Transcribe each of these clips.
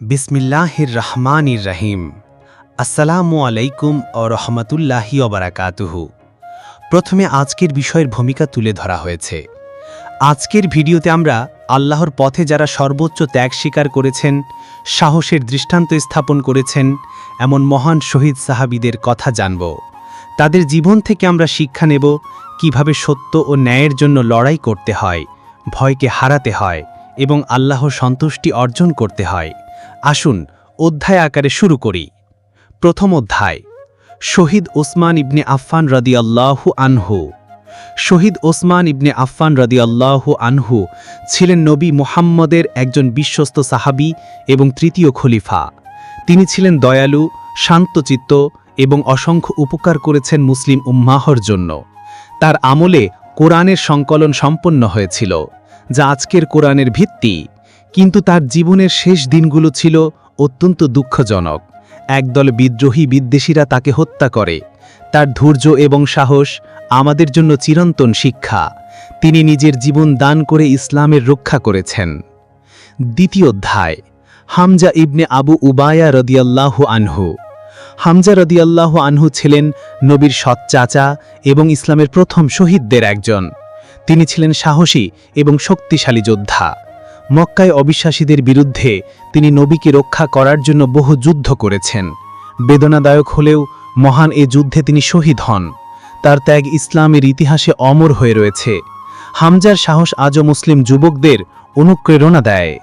বিসমিল্লাহির রহমানির রহিম আসসালামু আলাইকুম ও রহমতুল্লাহি অবরাকাতুহু প্রথমে আজকের বিষয়ের ভূমিকা তুলে ধরা হয়েছে। আজকের ভিডিওতে আমরা আল্লাহর পথে যারা সর্বোচ্চ ত্যাগ স্বীকার করেছেন, সাহসের দৃষ্টান্ত স্থাপন করেছেন, এমন মহান শহীদ সাহাবীদের কথা জানব। তাদের জীবন থেকে আমরা শিক্ষা নেব কীভাবে সত্য ও ন্যায়ের জন্য লড়াই করতে হয়, ভয়কে হারাতে হয় এবং আল্লাহ সন্তুষ্টি অর্জন করতে হয়। আসুন, অধ্যায় আকারে শুরু করি। প্রথম অধ্যায়, শহীদ ওসমান ইবনে আফফান রদি আল্লাহু আনহু। শহীদ ওসমান ইবনে আফফান রদি আল্লাহু আনহু ছিলেন নবী মুহাম্মদের একজন বিশ্বস্ত সাহাবী এবং তৃতীয় খলিফা। তিনি ছিলেন দয়ালু, শান্তচিত্ত এবং অসংখ্য উপকার করেছেন মুসলিম উম্মাহর জন্য। তার আমলে কোরআনের সংকলন সম্পন্ন হয়েছিল। যা আজকের কোরআনের ভিত্তি। কিন্তু তার জীবনের শেষ দিনগুলো ছিল অত্যন্ত দুঃখজনক। একদল বিদ্রোহী বিদ্বেষীরা তাকে হত্যা করে। তার ধৈর্য এবং সাহস আমাদের জন্য চিরন্তন শিক্ষা। তিনি নিজের জীবন দান করে ইসলামের রক্ষা করেছেন। দ্বিতীয় অধ্যায়, হামজা ইবনে আবু উবায়া রদিয়াল্লাহু আনহু। হামজা রদিয়াল্লাহু আনহু ছিলেন নবীর সৎ চাচা এবং ইসলামের প্রথম শহীদদের একজন। তিনি ছিলেন সাহসী এবং শক্তিশালী যোদ্ধা। মক্কায় অবিশ্বাসীদের বিরুদ্ধে তিনি নবীকে রক্ষা করার জন্য বহু যুদ্ধ করেছেন। বেদনাদায়ক হলেও মহান এ যুদ্ধে তিনি শহীদ হন। তার ত্যাগ ইসলামের ইতিহাসে অমর হয়ে রয়েছে। হামজার সাহস আজও মুসলিম যুবকদের অনুপ্রেরণা দেয়।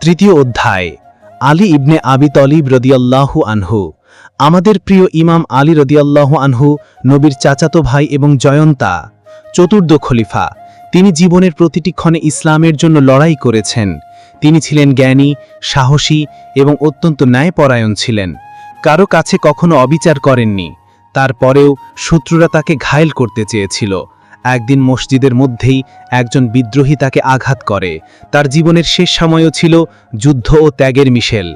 তৃতীয় অধ্যায়, আলী ইবনে আবি তলিব রদিয়াল্লাহু আনহু। আমাদের প্রিয় ইমাম আলী রদিয়াল্লাহু আনহু, নবীর চাচাতো ভাই এবং জয়ন্তা। চতুর্দ খলিফা। তিনি জীবনের প্রতিটি ক্ষণে ইসলামের জন্য লড়াই করেছেন। তিনি ছিলেন জ্ঞানী, সাহসী এবং অত্যন্ত ন্যায়পরায়ণ ছিলেন। কারও কাছে কখনো অবিচার করেননি। তারপরেও শত্রুরা তাকে ঘায়েল করতে চেয়েছিল। একদিন মসজিদের মধ্যেই একজন বিদ্রোহী তাকে আঘাত করে। তার জীবনের শেষ সময়ও ছিল যুদ্ধ ও ত্যাগের মিশেল।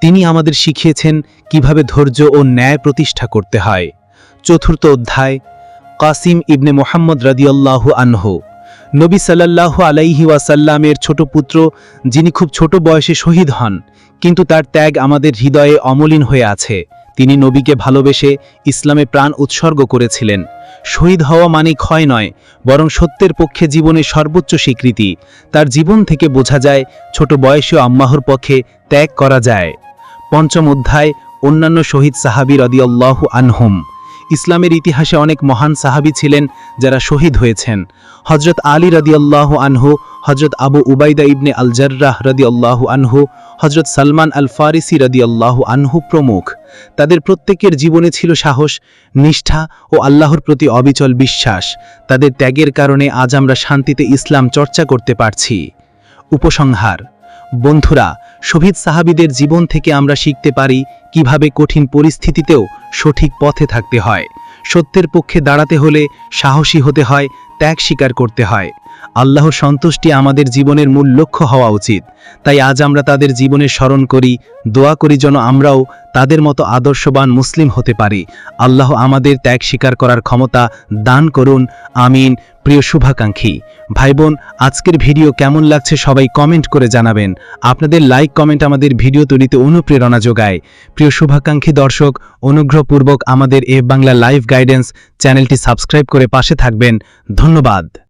তিনি আমাদের শিখিয়েছেন কীভাবে ধৈর্য ও ন্যায় প্রতিষ্ঠা করতে হয়। চতুর্থ অধ্যায় কাসিম ইবনে মোহাম্মদ রদিয়াল্লাহু আনহু। নবী সাল্লাল্লাহু আলাইহি ওয়াসাল্লামের ছোট পুত্র, যিনি খুব ছোট বয়সে শহীদ হন, কিন্তু তার ত্যাগ আমাদের হৃদয়ে অমলিন হয়ে আছে। তিনি নবীকে ভালোবেসে ইসলামে প্রাণ উৎসর্গ করেছিলেন। শহীদ হওয়া মানে ক্ষয় নয়, বরং সত্যের পক্ষে জীবনের সর্বোচ্চ স্বীকৃতি। তার জীবন থেকে বোঝা যায়, ছোট বয়সীয় আম্মাহর পক্ষে ত্যাগ করা যায়। পঞ্চম অধ্যায়, অন্যান্য শহীদ সাহাবি রদিয়াল্লাহু আনহুম। ইসলামের ইতিহাসে অনেক মহান সাহাবি ছিলেন যারা শহীদ হয়েছেন। হজরত আলী রদি রদিয়াল্লাহ আনহু হজরত আবু উবাইদা ইবনে আল জার্রাহ রদিয়াল্লাহ আনহু হজরত সালমান আল ফারিসি রদি রদিয়াল্লাহ আনহু প্রমুখ। তাদের প্রত্যেকের জীবনে ছিল সাহস, নিষ্ঠা ও আল্লাহর প্রতি অবিচল বিশ্বাস। তাদের ত্যাগের কারণে আজ আমরা শান্তিতে ইসলাম চর্চা করতে পারছি। উপসংহার বন্ধুরা, শহীদ সাহাবিদের জীবন থেকে আমরা শিখতে পারি কীভাবে কঠিন পরিস্থিতিতেও সঠিক পথে থাকতে হয়। সত্যের পক্ষে দাঁড়াতে হলে সাহসী হতে হয়, ত্যাগ স্বীকার করতে হয়। আল্লাহর সন্তুষ্টি আমাদের জীবনের মূল লক্ষ্য হওয়া উচিত। তাই আজ আমরা তাদের জীবনের স্মরণ করি, দোয়া করি যেন আমরাও তাদের মতো আদর্শবান মুসলিম হতে পারি। আল্লাহ আমাদের ত্যাগ স্বীকার করার ক্ষমতা দান করুন। আমিন। প্রিয় শুভাকাঙ্ক্ষী ভাই বোন আজকের ভিডিও কেমন লাগছে সবাই কমেন্ট করে জানাবেন। আপনাদের লাইক, কমেন্ট আমাদের ভিডিও তৈরিতে অনুপ্রেরণা যোগায়। প্রিয় শুভাকাঙ্ক্ষী দর্শক, অনুগ্রহপূর্বক আমাদের এ বাংলা লাইভ গাইডেন্স চ্যানেলটি সাবস্ক্রাইব করে পাশে থাকবেন। ধন্যবাদ।